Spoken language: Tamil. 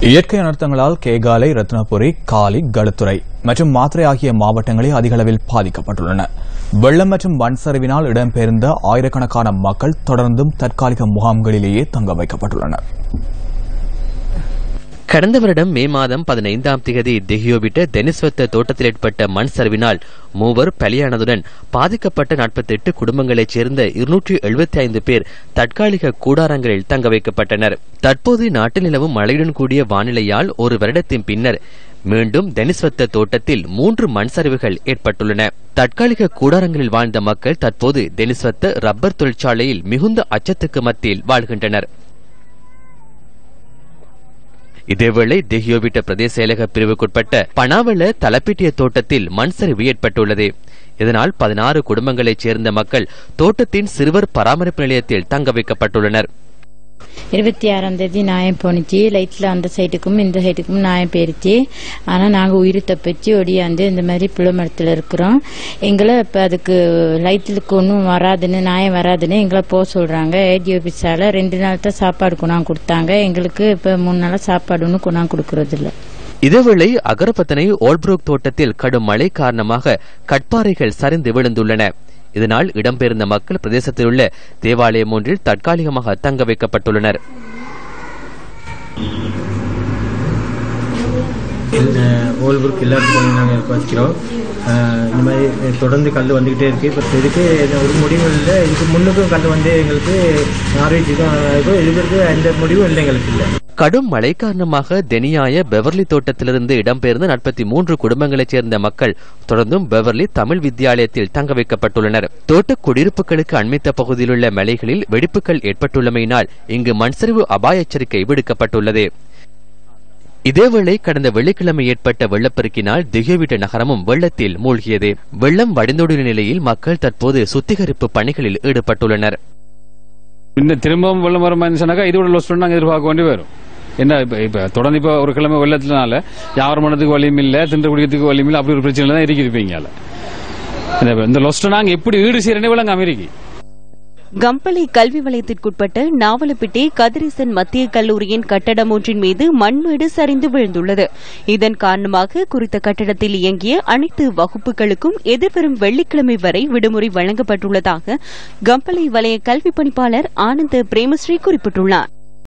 இயற்கை அனர்த்தங்களால் கேகாலை ரத்னபுரி காலி களுத்துறை மற்றும் மாத்திரை ஆகிய மாவட்டங்களே அதிகளவில் பாதிக்கப்பட்டுள்ளன. வெள்ளம் மற்றும் மண் சரிவினால் இடம்பெயர்ந்த ஆயிரக்கணக்கான மக்கள் தொடர்ந்தும் தற்காலிக முகாம்களிலேயே தங்க வைக்கப்பட்டுள்ளனா் கடந்த வருடம் மே மாதம் பதினைந்தாம் திகதி திகியோவிட்ட தெனிஸ்வத்த தோட்டத்தில் ஏற்பட்ட மண் சரிவினால் மூவர் பலியானதுடன் பாதிக்கப்பட்ட நாற்பத்தி எட்டு குடும்பங்களைச் சேர்ந்த இருநூற்றி எழுபத்தி ஐந்து பேர் தற்காலிக கூடாரங்களில் தங்க வைக்கப்பட்டனர். தற்போது நாட்டில் நிலவும் மழையுடன் கூடிய வானிலையால் ஒரு வருடத்தின் பின்னர் மீண்டும் தெனிஸ்வத்த தோட்டத்தில் மூன்று மண் சரிவுகள் ஏற்பட்டுள்ளன. தற்காலிக கூடாரங்களில் வாழ்ந்த மக்கள் தற்போது தெனிஸ்வத்த ரப்பர் தொழிற்சாலையில் மிகுந்த அச்சத்துக்கு மத்தியில் வாழ்கின்றனர். இதேவேளை தெஹியோவிட்ட பிரதேச செயலக பிரிவுக்குட்பட்ட பனாவள தலப்பிட்டிய தோட்டத்தில் மண் சரிவு ஏற்பட்டுள்ளது. இதனால் பதினாறு குடும்பங்களைச் சேர்ந்த மக்கள் தோட்டத்தின் சிறுவர் பராமரிப்பு நிலையத்தில் தங்க வைக்கப்பட்டுள்ளனர். இருபத்தி ஆறாம் தேதி நாயம் போணுச்சு. லைட்ல அந்த சைட்டுக்கும் இந்த சைட்டுக்கும் நாயம் போயிருச்சு. ஆனா நாங்க உயிர் தப்பிச்சு ஒடியாந்து இந்த மாதிரி புள்ள இருக்கிறோம். எங்களை இப்ப அதுக்கு லைட்டுக்கு ஒன்றும் வராதுன்னு நாயம் வராதுன்னு எங்களை போக சொல்றாங்க. ஏடி ஆபீஸால ரெண்டு நாள் தான் சாப்பாடு கொண்டாந்து கொடுத்தாங்க. எங்களுக்கு இப்ப மூணு நாளாக சாப்பாடு ஒன்றும் கொண்டாந்து கொடுக்கறது இல்ல இதேவேளை அகரப்பத்தனை ஓல்ப்ரூக் தோட்டத்தில் கடும் மழை காரணமாக கட்பாறைகள் சரிந்து விழுந்துள்ளன. இதனால் இடம்பெயர்ந்த மக்கள் பிரதேசத்தில் உள்ள தேவாலயம் ஒன்றில் தற்காலிகமாக தங்க வைக்கப்பட்டுள்ளனர். ஓல்புர்க் எல்லாருக்கும் நாங்கள் வசிக்கிறோம் இந்த மாதிரி தொடர்ந்து கல் வந்துக்கிட்டே இருக்குது இப்போ இதுக்கு ஒரு முடிவும் இல்லை. இதுக்கு முன்னுக்கும் கல் வந்து எங்களுக்கு ஆரோக்கியம் இருக்கும் இதுக்கு எந்த முடிவும் இல்லை எங்களுக்கு. இல்லை கடும் மழை காரணமாக தெனியாய பெவர்லி தோட்டத்திலிருந்து இடம்பெயர்ந்த நாற்பத்தி மூன்று குடும்பங்களைச் சேர்ந்த மக்கள் தொடர்ந்தும் பெவர்லி தமிழ் வித்தியாலயத்தில் தங்க வைக்கப்பட்டுள்ளனர். தோட்ட குடியிருப்புகளுக்கு அண்மித்த பகுதியிலுள்ள மலைகளில் வெடிப்புகள் ஏற்பட்டுள்ளமையினால் இங்கு மண்சரிவு அபாய எச்சரிக்கை விடுக்கப்பட்டுள்ளது. இதேவேளை கடந்த வெள்ளிக்கிழமை ஏற்பட்ட வெள்ளப்பெருக்கினால் திகேவிட்ட நகரமும் வெள்ளத்தில் மூழ்கியது. வெள்ளம் வடிந்தோடிய நிலையில் மக்கள் தற்போது சுத்திகரிப்பு பணிகளில் ஈடுபட்டுள்ளனர். இந்த திரும்பவும் வெள்ளம் வரும் சொன்னாக்கா இதோட லொஸ் நாங்கள் எதிர்பார்க்க வேண்டி வரும். என்ன இப்ப இப்ப தொடர்ந்து இப்ப ஒரு கிழமை வெள்ளத்தினால யார் மனத்துக்கு வலியும் இல்ல தின்ற குடிக்கிறதுக்கு வலியும் இல்ல அப்படி ஒரு பிரச்சனை தான் இருக்கிறீங்க இந்த லொஸ்ட் நாங்க எப்படி ஈடு செய்யறனே விளங்க அமெரிக்கி? கம்பளி கல்வி வலயத்திற்குட்பட்ட நாவலப்பிட்டி கதிரேசன் மத்திய கல்லூரியின் கட்டடம் ஒன்றின் மீது மண்மேடு சரிந்து விழுந்துள்ளது. இதன் காரணமாக குறித்த கட்டடத்தில் இயங்கிய அனைத்து வகுப்புகளுக்கும் எதிர்வரும் வெள்ளிக்கிழமை வரை விடுமுறை வழங்கப்பட்டுள்ளதாக கம்பளி வலய கல்வி பணிப்பாளர் ஆனந்த பிரேமஸ்ரீ குறிப்பிட்டுள்ளார்.